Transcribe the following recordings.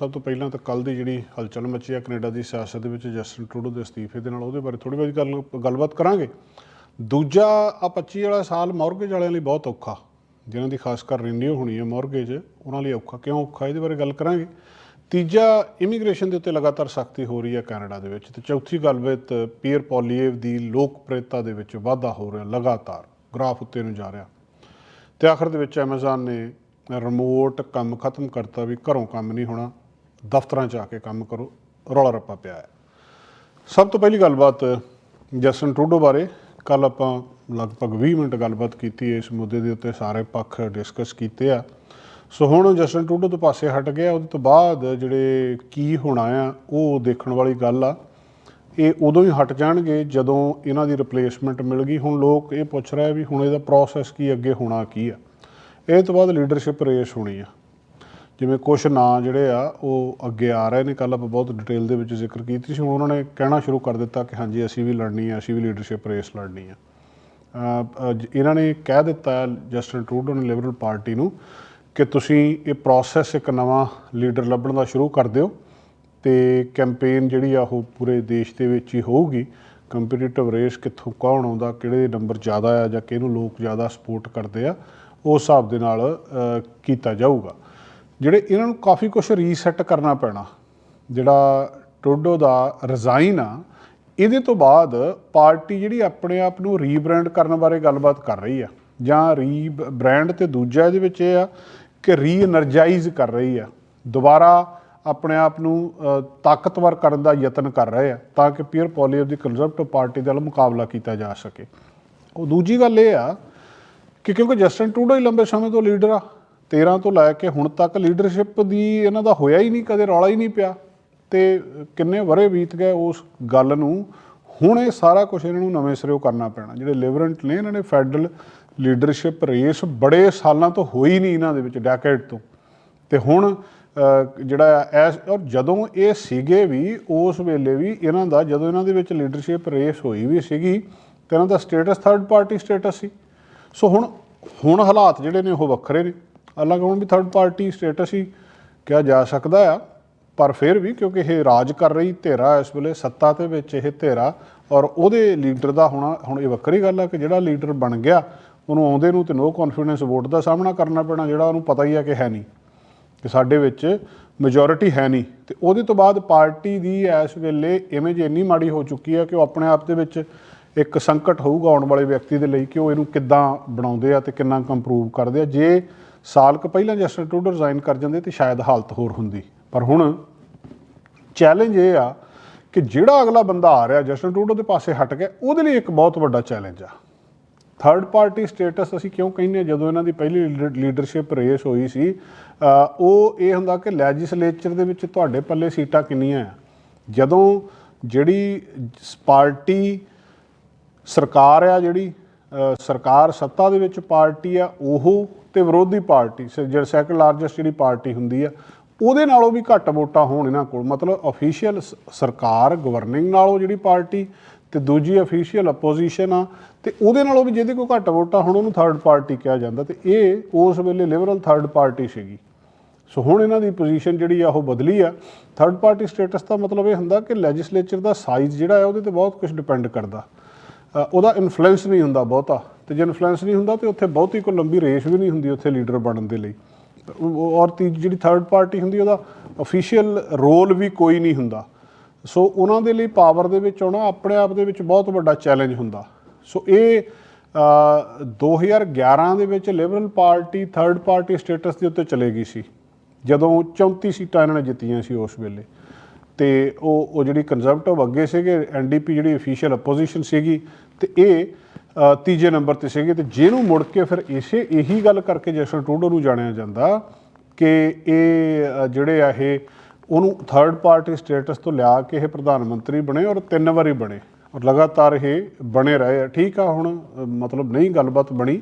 ਸਭ ਤੋਂ ਪਹਿਲਾਂ ਤਾਂ ਕੱਲ ਦੀ ਜਿਹੜੀ ਹਲਚਲ ਮੱਚੀ ਆ ਕੈਨੇਡਾ ਦੀ ਸਿਆਸਤ ਦੇ ਵਿੱਚ ਜਸਟਨ ਟਰੂਡੋ ਦੇ ਅਸਤੀਫੇ ਦੇ ਨਾਲ ਉਹਦੇ ਬਾਰੇ ਥੋੜੀ ਬਹੁਤੀ ਗੱਲ ਗੱਲਬਾਤ ਕਰਾਂਗੇ। ਦੂਜਾ ਆ 25 ਵਾਲਾ ਸਾਲ ਮੌਰਗੇਜ ਵਾਲਿਆਂ ਲਈ ਬਹੁਤ ਔਖਾ। ਜਿਨ੍ਹਾਂ ਦੀ ਖਾਸ ਕਰ ਰਿਨਿਊ ਹੋਣੀ ਹੈ ਮੌਰਗੇਜ, ਉਹਨਾਂ ਲਈ ਔਖਾ। ਕਿਉਂ ਔਖਾ? ਇਹਦੇ ਬਾਰੇ ਗੱਲ ਕਰਾਂਗੇ। ਤੀਜਾ, ਇਮੀਗ੍ਰੇਸ਼ਨ ਦੇ ਉੱਤੇ ਲਗਾਤਾਰ ਸਖਤੀ ਹੋ ਰਹੀ ਹੈ ਕੈਨੇਡਾ ਦੇ ਵਿੱਚ। ਤੇ ਚੌਥੀ ਗੱਲਬਾਤ ਪੀਅਰ ਪੋਲੀਏਵ ਦੀ ਲੋਕਪ੍ਰਿਯਤਾ ਦੇ ਵਿੱਚ ਵਾਧਾ ਹੋ ਰਿਹਾ ਲਗਾਤਾਰ। ਗ੍ਰਾਫ ਉੱਤੇ ਨੂੰ ਜਾ ਰਿਹਾ। ਤੇ ਆਖਰ ਦੇ ਵਿੱਚ Amazon ਨੇ ਰਿਮੋਟ ਕੰਮ ਖਤਮ ਕਰਤਾ ਵੀ ਘਰੋਂ ਕੰਮ ਨਹੀਂ ਹੋਣਾ। ਦਫ਼ਤਰਾਂ 'ਚ ਆ ਕੇ ਕੰਮ ਕਰੋ, ਰੌਲਾ ਰੱਪਾ ਪਿਆ ਹੈ। ਸਭ ਤੋਂ ਪਹਿਲੀ ਗੱਲਬਾਤ ਜਸਟਨ ਟਰੂਡੋ ਬਾਰੇ ਕੱਲ ਆਪਾਂ ਲਗਭਗ 20 ਮਿੰਟ ਗੱਲਬਾਤ ਕੀਤੀ ਇਸ ਮੁੱਦੇ ਦੇ ਉੱਤੇ ਸਾਰੇ ਪੱਖ ਡਿਸਕਸ ਕੀਤੇ ਆ। ਸੋ ਹੁਣ ਜਸਟਨ ਟਰੂਡੋ ਤੋਂ ਪਾਸੇ ਹਟ ਗਿਆ ਉਹਦੇ ਤੋਂ ਬਾਅਦ ਜਿਹੜੇ ਕੀ ਹੋਣਾ ਆ ਉਹ ਦੇਖਣ ਵਾਲੀ ਗੱਲ ਆ। ਇਹ ਉਦੋਂ ਹੀ ਹਟ ਜਾਣਗੇ ਜਦੋਂ ਇਹਨਾਂ ਦੀ ਰਿਪਲੇਸਮੈਂਟ ਮਿਲ ਗਈ। ਹੁਣ ਲੋਕ ਇਹ ਪੁੱਛ ਰਹੇ ਵੀ ਹੁਣ ਇਹਦਾ ਪ੍ਰੋਸੈਸ ਕੀ, ਅੱਗੇ ਹੋਣਾ ਕੀ ਆ। ਇਹ ਤੋਂ ਬਾਅਦ ਲੀਡਰਸ਼ਿਪ ਰੇਸ ਹੋਣੀ ਆ। ਜਿਵੇਂ ਕੁਝ ਨਾਂ ਜਿਹੜੇ ਆ ਉਹ ਅੱਗੇ ਆ ਰਹੇ ਨੇ। ਕੱਲ ਆਪਾਂ ਬਹੁਤ ਡਿਟੇਲ ਦੇ ਵਿੱਚ ਜ਼ਿਕਰ ਕੀਤੀ ਸੀ। ਹੁਣ ਉਹਨਾਂ ਨੇ ਕਹਿਣਾ ਸ਼ੁਰੂ ਕਰ ਦਿੱਤਾ ਕਿ ਹਾਂਜੀ ਅਸੀਂ ਵੀ ਲੜਨੀ ਆ ਅਸੀਂ ਵੀ ਲੀਡਰਸ਼ਿਪ ਰੇਸ ਲੜਨੀ ਆ। ਅਹ, ਇਹਨਾਂ ਨੇ ਕਹਿ ਦਿੱਤਾ ਹੈ, ਜਸਟਨ ਟਰੂਡੋ ਨੇ ਲਿਬਰਲ ਪਾਰਟੀ ਨੂੰ ਕਿ ਤੁਸੀਂ ਇਹ ਪ੍ਰੋਸੈਸ ਇੱਕ ਨਵਾਂ ਲੀਡਰ ਲੱਭਣ ਦਾ ਸ਼ੁਰੂ ਕਰ ਦਿਓ ਤੇ ਕੈਂਪੇਨ ਜਿਹੜੀ ਆ ਉਹ ਪੂਰੇ ਦੇਸ਼ ਦੇ ਵਿੱਚ ਹੀ ਹੋਊਗੀ। ਕੰਪੀਟੀਟਿਵ ਰੇਸ ਕਿੱਥੋਂ ਕੌਣ ਆਉਂਦਾ ਕਿਹੜੇ ਨੰਬਰ ਜ਼ਿਆਦਾ ਆ ਜਾਂ ਕਿਹਨੂੰ ਲੋਕ ਜ਼ਿਆਦਾ ਸਪੋਰਟ ਕਰਦੇ ਆ ਉਸ ਹਿਸਾਬ ਦੇ ਨਾਲ ਕੀਤਾ ਜਾਊਗਾ। ਜਿਹੜੇ ਇਹਨਾਂ ਨੂੰ ਕਾਫੀ ਕੁਝ ਰੀਸੈਟ ਕਰਨਾ ਪੈਣਾ। ਜਿਹੜਾ ਟੋਡੋ ਦਾ ਰਿਜ਼ਾਈਨ ਆ, ਇਹਦੇ ਤੋਂ ਬਾਅਦ ਪਾਰਟੀ ਜਿਹੜੀ ਆਪਣੇ ਆਪ ਨੂੰ ਰੀਬ੍ਰਾਂਡ ਕਰਨ ਬਾਰੇ ਗੱਲਬਾਤ ਕਰ ਰਹੀ ਆ। ਜਾਂ ਰੀਬ੍ਰਾਂਡ ਤੇ ਦੂਜਾ ਇਹਦੇ ਵਿੱਚ ਇਹ ਆ ਕਿ ਰੀਐਨਰਜਾਈਜ਼ ਕਰ ਰਹੀ ਆ। ਦੁਬਾਰਾ ਆਪਣੇ ਆਪ ਨੂੰ ਤਾਕਤਵਰ ਕਰਨ ਦਾ ਯਤਨ ਕਰ ਰਹੇ ਆ, ਤਾਂ ਕਿ ਪੀਅਰ ਪੋਲੀਅਰ ਦੀ ਕੰਜ਼ਰਵੇਟਿਵ ਪਾਰਟੀ ਦੇ ਨਾਲ ਮੁਕਾਬਲਾ ਕੀਤਾ ਜਾ ਸਕੇ। ਉਹ ਦੂਜੀ ਗੱਲ ਇਹ ਆ ਕਿ ਕਿਉਂਕਿ ਜਸਟਨ ਟੂਡੋ ਹੀ ਲੰਬੇ ਸਮੇਂ ਤੋਂ ਲੀਡਰ ਆ 13 ਤੋਂ ਲੈ ਕੇ ਹੁਣ ਤੱਕ ਲੀਡਰਸ਼ਿਪ ਦੀ ਇਹਨਾਂ ਦਾ ਹੋਇਆ ਹੀ ਨਹੀਂ, ਕਦੇ ਰੌਲਾ ਹੀ ਨਹੀਂ ਪਿਆ। ਤੇ ਕਿੰਨੇ ਵਰੇ ਬੀਤ ਗਏ ਉਸ ਗੱਲ ਨੂੰ, ਹੁਣ ਇਹ ਸਾਰਾ ਕੁਝ ਇਹਨਾਂ ਨੂੰ ਨਵੇਂ ਸਿਰੋਂ ਕਰਨਾ ਪੈਣਾ। ਜਿਹੜੇ ਲਿਬਰੈਂਟ ਨੇ, ਇਹਨਾਂ ਨੇ ਫੈਡਰਲ ਲੀਡਰਸ਼ਿਪ ਰੇਸ ਬੜੇ ਸਾਲਾਂ ਤੋਂ ਹੋਈ ਨਹੀਂ ਇਹਨਾਂ ਦੇ ਵਿੱਚ ਡੈਕੇਡ ਤੋਂ। ਤੇ ਹੁਣ ਜਿਹੜਾ ਐਸ ਔਰ ਜਦੋਂ ਇਹ ਸੀਗੇ ਵੀ, ਉਸ ਵੇਲੇ ਵੀ ਇਹਨਾਂ ਦਾ, ਜਦੋਂ ਇਹਨਾਂ ਦੇ ਵਿੱਚ ਲੀਡਰਸ਼ਿਪ ਰੇਸ ਹੋਈ ਵੀ ਸੀਗੀ, ਤੇ ਇਹਨਾਂ ਦਾ ਸਟੇਟਸ ਥਰਡ ਪਾਰਟੀ ਸਟੇਟਸ ਸੀ। ਸੋ ਹੁਣ ਹੁਣ ਹਾਲਾਤ ਜਿਹੜੇ ਨੇ ਉਹ ਵੱਖਰੇ ਨੇ। ਅਲੱਗ ਹੁਣ ਵੀ ਥਰਡ ਪਾਰਟੀ ਸਟੇਟਸ ਹੀ ਕਿਹਾ ਜਾ ਸਕਦਾ ਆ, ਪਰ ਫਿਰ ਵੀ ਕਿਉਂਕਿ ਇਹ ਰਾਜ ਕਰ ਰਹੀ ਧੇਰਾ ਇਸ ਵੇਲੇ ਸੱਤਾ ਦੇ ਵਿੱਚ ਇਹ ਧੇਰਾ, ਔਰ ਉਹਦੇ ਲੀਡਰ ਦਾ ਹੋਣਾ, ਹੁਣ ਇਹ ਵੱਖਰੀ ਗੱਲ ਆ ਕਿ ਜਿਹੜਾ ਲੀਡਰ ਬਣ ਗਿਆ, ਉਹਨੂੰ ਆਉਂਦੇ ਨੂੰ ਤੇ ਨੋ ਕੌਨਫੀਡੈਂਸ ਵੋਟ ਦਾ ਸਾਹਮਣਾ ਕਰਨਾ ਪੈਣਾ, ਜਿਹੜਾ ਉਹਨੂੰ ਪਤਾ ਹੀ ਆ ਕਿ ਹੈ ਨਹੀਂ, ਕਿ ਸਾਡੇ ਵਿੱਚ ਮੈਜੋਰਿਟੀ ਹੈ ਨਹੀਂ। ਤੇ ਉਹਦੇ ਤੋਂ ਬਾਅਦ ਪਾਰਟੀ ਦੀ ਇਸ ਵੇਲੇ ਇਮੇਜ ਇੰਨੀ ਮਾੜੀ ਹੋ ਚੁੱਕੀ ਆ ਕਿ ਉਹ ਆਪਣੇ ਆਪ ਦੇ ਵਿੱਚ ਇੱਕ ਸੰਕਟ ਹੋਊਗਾ ਆਉਣ ਵਾਲੇ ਵਿਅਕਤੀ ਦੇ ਲਈ ਕਿ ਉਹ ਇਹਨੂੰ ਕਿੱਦਾਂ ਬਣਾਉਂਦੇ ਆ ਤੇ ਕਿੰਨਾ ਕੁ ਇੰਪਰੂਵ ਕਰਦੇ ਆ। ਜੇ ਸਾਲ ਕੁ ਪਹਿਲਾਂ ਜਸਟਨ ਟਰੂਡੋ ਰਿਜ਼ਾਈਨ ਕਰ ਜਾਂਦੇ ਤੇ ਸ਼ਾਇਦ ਹਾਲਤ ਹੋਰ ਹੁੰਦੀ। ਪਰ ਹੁਣ ਚੈਲੰਜ ਇਹ ਆ ਕਿ ਜਿਹੜਾ ਅਗਲਾ ਬੰਦਾ ਆ ਰਿਹਾ ਜਸਟਨ ਟਰੂਡੋ ਦੇ ਪਾਸੇ ਹਟ ਗਿਆ ਉਹਦੇ ਲਈ ਇੱਕ ਬਹੁਤ ਵੱਡਾ ਚੈਲੰਜ ਆ। ਥਰਡ ਪਾਰਟੀ ਸਟੇਟਸ ਅਸੀਂ ਕਿਉਂ ਕਹਿੰਦੇ ਹਾਂ ਜਦੋਂ ਇਹਨਾਂ ਦੀ ਪਹਿਲੀ ਲੀਡਰਸ਼ਿਪ ਰੇਸ ਹੋਈ ਸੀ ਉਹ ਇਹ ਹੁੰਦਾ ਕਿ ਲੈਜਿਸਲੇਚਰ ਦੇ ਵਿੱਚ ਤੁਹਾਡੇ ਪੱਲੇ ਸੀਟਾਂ ਕਿੰਨੀਆਂ ਆ? ਜਦੋਂ ਜਿਹੜੀ ਪਾਰਟੀ ਸਰਕਾਰ ਆ ਜਿਹੜੀ ਸਰਕਾਰ ਸੱਤਾ ਦੇ ਵਿੱਚ ਪਾਰਟੀ ਆ, ਉਹ ਤੇ ਵਿਰੋਧੀ ਪਾਰਟੀ, ਸ- ਜਿਹੜਾ ਸੈਕੰਡ ਲਾਰਜੈਸਟ ਜਿਹੜੀ ਪਾਰਟੀ ਹੁੰਦੀ ਆ, ਉਹਦੇ ਨਾਲੋਂ ਵੀ ਘੱਟ ਵੋਟਾਂ ਹੋਣ ਇਹਨਾਂ ਕੋਲ। ਮਤਲਬ ਅਫੀਸ਼ੀਅਲ ਸਰਕਾਰ ਗਵਰਨਿੰਗ ਨਾਲੋਂ ਜਿਹੜੀ ਪਾਰਟੀ ਤੇ ਦੂਜੀ ਅਫੀਸ਼ੀਅਲ ਅਪੋਜੀਸ਼ਨ ਆ, ਤੇ ਉਹਦੇ ਨਾਲੋਂ ਵੀ ਜਿਹਦੇ ਕੋਲ ਘੱਟ ਵੋਟਾਂ ਹੁਣ, ਉਹਨੂੰ ਥਰਡ ਪਾਰਟੀ ਕਿਹਾ ਜਾਂਦਾ। ਤੇ ਇਹ ਉਸ ਵੇਲੇ ਲਿਬਰਲ ਥਰਡ ਪਾਰਟੀ ਸੀਗੀ। ਸੋ ਹੁਣ ਇਹਨਾਂ ਦੀ ਪੋਜੀਸ਼ਨ ਜਿਹੜੀ ਆ, ਉਹ ਬਦਲੀ ਆ। ਥਰਡ ਪਾਰਟੀ ਸਟੇਟਸ ਦਾ ਮਤਲਬ ਇਹ ਹੁੰਦਾ ਕਿ ਲੈਜਿਸਲੇਚਰ ਦਾ ਸਾਈਜ਼ ਜਿਹੜਾ ਹੈ ਉਹਦੇ ਤੇ ਬਹੁਤ ਕੁਝ ਡਿਪੈਂਡ ਕਰਦਾ। ਉਹਦਾ ਇਨਫਲੂਐਂਸ ਨਹੀਂ ਹੁੰਦਾ ਬਹੁਤਾ। ਤੇ ਜੇ ਇਨਫਲੂਐਂਸ ਨਹੀਂ ਹੁੰਦਾ ਤੇ ਉੱਥੇ ਬਹੁਤੀ ਕੋਈ ਲੰਬੀ ਰੇਸ ਵੀ ਨਹੀਂ ਹੁੰਦੀ ਉੱਥੇ ਲੀਡਰ ਬਣਨ ਦੇ ਲਈ। ਔਰ ਤੀਜੀ ਜਿਹੜੀ ਥਰਡ ਪਾਰਟੀ ਹੁੰਦੀ ਉਹਦਾ ਅਫੀਸ਼ੀਅਲ ਰੋਲ ਵੀ ਕੋਈ ਨਹੀਂ ਹੁੰਦਾ। ਸੋ ਉਹਨਾਂ ਦੇ ਲਈ ਪਾਵਰ ਦੇ ਵਿੱਚ ਆਉਣਾ ਆਪਣੇ ਆਪ ਦੇ ਵਿੱਚ ਬਹੁਤ ਵੱਡਾ ਚੈਲੰਜ ਹੁੰਦਾ। ਸੋ ਇਹ ਅ, 2011 ਦੇ ਵਿੱਚ liberal party third party status ਦੇ ਉੱਤੇ ਚਲੇ ਗਈ ਸੀ। ਜਦੋਂ 34 ਸੀਟਾਂ ਇਹਨਾਂ ਨੇ ਜਿੱਤੀਆਂ ਸੀ ਉਸ ਵੇਲੇ। ਤੇ ਉਹ ਉਹ ਜਿਹੜੀ ਕੰਜ਼ਰਵੇਟਿਵ ਅੱਗੇ ਸੀਗੇ ਐਨਡੀਪੀ ਜਿਹੜੀ ਅਫੀਸ਼ੀਅਲ ਆਪੋਜੀਸ਼ਨ ਸੀਗੀ ਤੇ ਇਹ ਤੀਜੇ ਨੰਬਰ ਤੇ ਸੀਗੇ ਤੇ ਜਿਹਨੂੰ ਮੁੜ ਕੇ ਫਿਰ ਇਸੇ ਇਹੀ ਗੱਲ ਕਰਕੇ ਜਸਟਨ ਟਰੂਡੋ ਨੂੰ ਜਾਣਿਆ ਜਾਂਦਾ ਕਿ ਇਹ ਜਿਹੜੇ ਆ ਇਹ, ਉਹਨੂੰ ਥਰਡ ਪਾਰਟੀ ਸਟੇਟਸ ਤੋਂ ਲਿਆ ਕੇ ਇਹ ਪ੍ਰਧਾਨ ਮੰਤਰੀ ਬਣੇ ਔਰ ਤਿੰਨ ਵਾਰੀ ਬਣੇ ਔਰ ਲਗਾਤਾਰ ਇਹ ਬਣੇ ਰਹੇ ਆ। ਠੀਕ ਆ ਹੁਣ ਮਤਲਬ ਨਹੀਂ ਗੱਲਬਾਤ ਬਣੀ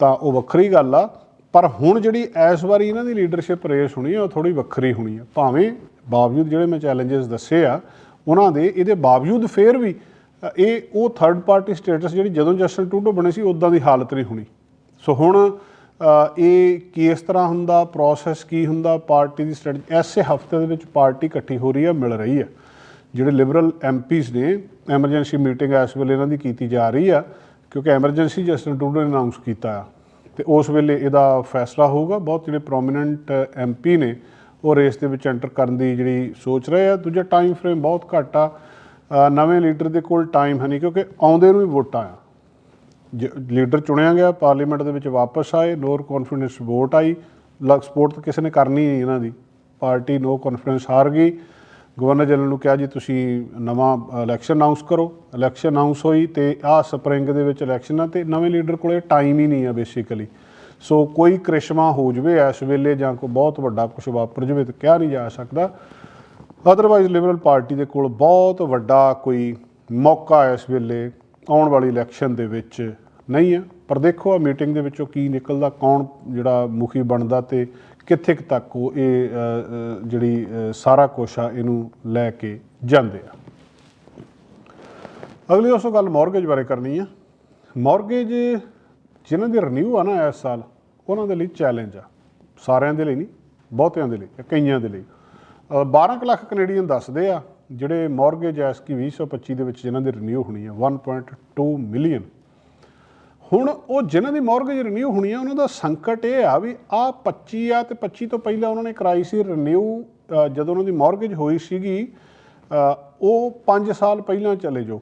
ਤਾਂ ਉਹ ਵੱਖਰੀ ਗੱਲ ਆ, ਪਰ ਹੁਣ ਜਿਹੜੀ ਇਸ ਵਾਰੀ ਇਹਨਾਂ ਦੀ ਲੀਡਰਸ਼ਿਪ ਰੇਸ ਹੋਣੀ ਆ, ਉਹ ਥੋੜੀ ਵੱਖਰੀ ਹੋਣੀ ਆ। ਭਾਵੇਂ ਬਾਵਜੂਦ ਜਿਹੜੇ ਮੈਂ ਚੈਲੰਜਸ ਦੱਸੇ ਆ, ਉਹਨਾਂ ਦੇ ਇਹਦੇ ਬਾਵਜੂਦ ਫੇਰ ਵੀ ਇਹ ਉਹ ਥਰਡ ਪਾਰਟੀ ਸਟੇਟਸ ਜਿਹੜੀ ਜਦੋਂ ਜਸਟਨ ਟੂਡੋ ਬਣੇ ਸੀ ਉਦਾਂ ਦੀ ਹਾਲਤ ਨਹੀਂ ਹੋਣੀ। ਸੋ ਹੁਣ ਇਹ ਕਿਸ ਤਰ੍ਹਾਂ ਹੁੰਦਾ ਪ੍ਰੋਸੈਸ ਕੀ ਹੁੰਦਾ ਪਾਰਟੀ ਦੀ ਸਟ੍ਰੈਟਜੀ ਐਸੇ ਹਫ਼ਤੇ ਦੇ ਵਿੱਚ ਪਾਰਟੀ ਇਕੱਠੀ ਹੋ ਰਹੀ ਹੈ, ਮਿਲ ਰਹੀ ਹੈ। ਜਿਹੜੇ ਲਿਬਰਲ ਐਮਪੀਸ ਨੇ ਐਮਰਜੈਂਸੀ ਮੀਟਿੰਗ ਇਸ ਵੇਲੇ ਇਹਨਾਂ ਦੀ ਕੀਤੀ ਜਾ ਰਹੀ ਆ, ਕਿਉਂਕਿ ਐਮਰਜੈਂਸੀ ਜਸਟਿਨ ਟੂਡੋ ਨੇ ਅਨਾਉਂਸ ਕੀਤਾ ਆ। ਤੇ ਉਸ ਵੇਲੇ ਇਹਦਾ ਫੈਸਲਾ ਹੋਊਗਾ, ਬਹੁਤ ਜਿਹੜੇ ਪ੍ਰੋਮਿਨੈਂਟ ਐਮਪੀ ਨੇ, ਉਹ ਰੇਸ ਦੇ ਵਿੱਚ ਐਂਟਰ ਕਰਨ ਦੀ ਜਿਹੜੀ ਸੋਚ ਰਹੇ ਆ। ਦੂਜਾ ਟਾਈਮ ਫਰੇਮ ਬਹੁਤ ਘੱਟ ਆ। ਨਵੇਂ ਲੀਡਰ ਦੇ ਕੋਲ ਟਾਈਮ ਹੈ ਨਹੀਂ, ਕਿਉਂਕਿ ਆਉਂਦੇ ਨੂੰ ਹੀ ਵੋਟਾਂ ਆ। ਜ- ਲੀਡਰ ਚੁਣਿਆ ਗਿਆ, ਪਾਰਲੀਮੈਂਟ ਦੇ ਵਿੱਚ ਵਾਪਸ ਆਏ ਲੋਅਰ ਕੌਨਫੀਡੈਂਸ ਵੋਟ ਆਈ ਲਗ ਸਪੋਰਟ ਤਾਂ ਕਿਸੇ ਨੇ ਕਰਨੀ ਨਹੀਂ ਇਹਨਾਂ ਦੀ। ਪਾਰਟੀ ਨੋ ਕੌਨਫੀਡੈਂਸ ਹਾਰ ਗਈ। ਗਵਰਨਰ ਜਨਰਲ ਨੂੰ ਕਿਹਾ ਜੀ, ਤੁਸੀਂ ਨਵਾਂ ਇਲੈਕਸ਼ਨ ਅਨਾਉਂਸ ਕਰੋ। ਇਲੈਕਸ਼ਨ ਅਨਾਉਂਸ ਹੋਈ ਤੇ ਆਹ ਸਪਰਿੰਗ ਦੇ ਵਿੱਚ ਇਲੈਕਸ਼ਨ ਆ ਤੇ ਨਵੇਂ ਲੀਡਰ ਕੋਲੇ ਟਾਈਮ ਹੀ ਨਹੀਂ ਆ ਬੇਸਿਕਲੀ ਸੋ ਕੋਈ ਕ੍ਰਿਸ਼ਮਾ ਹੋ ਜਵੇ ਇਸ ਵੇਲੇ ਜਾਂ ਕੋਈ ਬਹੁਤ ਵੱਡਾ ਕੁਝ ਵਾਪਰ ਜਵੇ ਤਾਂ ਕਿਹਾ ਨਹੀਂ ਜਾ ਸਕਦਾ। ਅਦਰਵਾਈਜ਼ ਲਿਬਰਲ ਪਾਰਟੀ ਦੇ ਕੋਲ ਬਹੁਤ ਵੱਡਾ ਕੋਈ ਮੌਕਾ ਇਸ ਵੇਲੇ ਆਉਣ ਵਾਲੀ ਇਲੈਕਸ਼ਨ ਦੇ ਵਿੱਚ ਨਹੀਂ ਹੈ। ਪਰ ਦੇਖੋ ਆ ਮੀਟਿੰਗ ਦੇ ਵਿੱਚੋਂ ਕੀ ਨਿਕਲਦਾ, ਕੌਣ ਜਿਹੜਾ ਮੁਖੀ ਬਣਦਾ ਤੇ ਕਿੱਥੇ ਕੁ ਤੱਕ ਉਹ ਇਹ ਜਿਹੜੀ ਸਾਰਾ ਕੁਛ ਆ, ਇਹਨੂੰ ਲੈ ਕੇ ਜਾਂਦੇ ਆ। ਅਗਲੀ ਉਸ ਗੱਲ ਮਾਰਗੇਜ ਬਾਰੇ ਕਰਨੀ ਆ। ਮਾਰਗੇਜ ਜਿਨ੍ਹਾਂ ਦੇ ਰਿਨਿਊ ਆ ਨਾ ਇਸ ਸਾਲ, ਉਹਨਾਂ ਦੇ ਲਈ ਚੈਲੰਜ ਆ। ਸਾਰਿਆਂ ਦੇ ਲਈ ਨਹੀਂ, ਬਹੁਤਿਆਂ ਦੇ ਲਈ, ਕਈਆਂ ਦੇ ਲਈ। 12 ਕੁ ਲੱਖ ਕੈਨੇਡੀਅਨ ਦੱਸਦੇ ਆ, ਜਿਹੜੇ ਮਾਰਗੇਜ ਐਸਕੀ 2025 ਦੇ ਵਿੱਚ ਜਿਨ੍ਹਾਂ ਦੇ ਰਿਨਿਊ ਹੋਣੀ ਆ 1.2 ਮਿਲੀਅਨ ਹੁਣ ਉਹ ਜਿਨ੍ਹਾਂ ਦੀ ਮਾਰਗੇਜ ਰਿਨਿਊ ਹੋਣੀ ਆ, ਉਹਨਾਂ ਦਾ ਸੰਕਟ ਇਹ ਆ ਵੀ ਆ 25 ਆ ਤੇ 25 ਤੋਂ ਪਹਿਲਾਂ ਉਹਨਾਂ ਨੇ ਕਰਾਈ ਸੀ ਰਿਨਿਊ ਜਦੋਂ ਉਹਨਾਂ ਦੀ ਮਾਰਗੇਜ ਹੋਈ ਸੀਗੀ ਉਹ 5 ਸਾਲ ਪਹਿਲਾਂ ਚਲੇ ਜਾਓ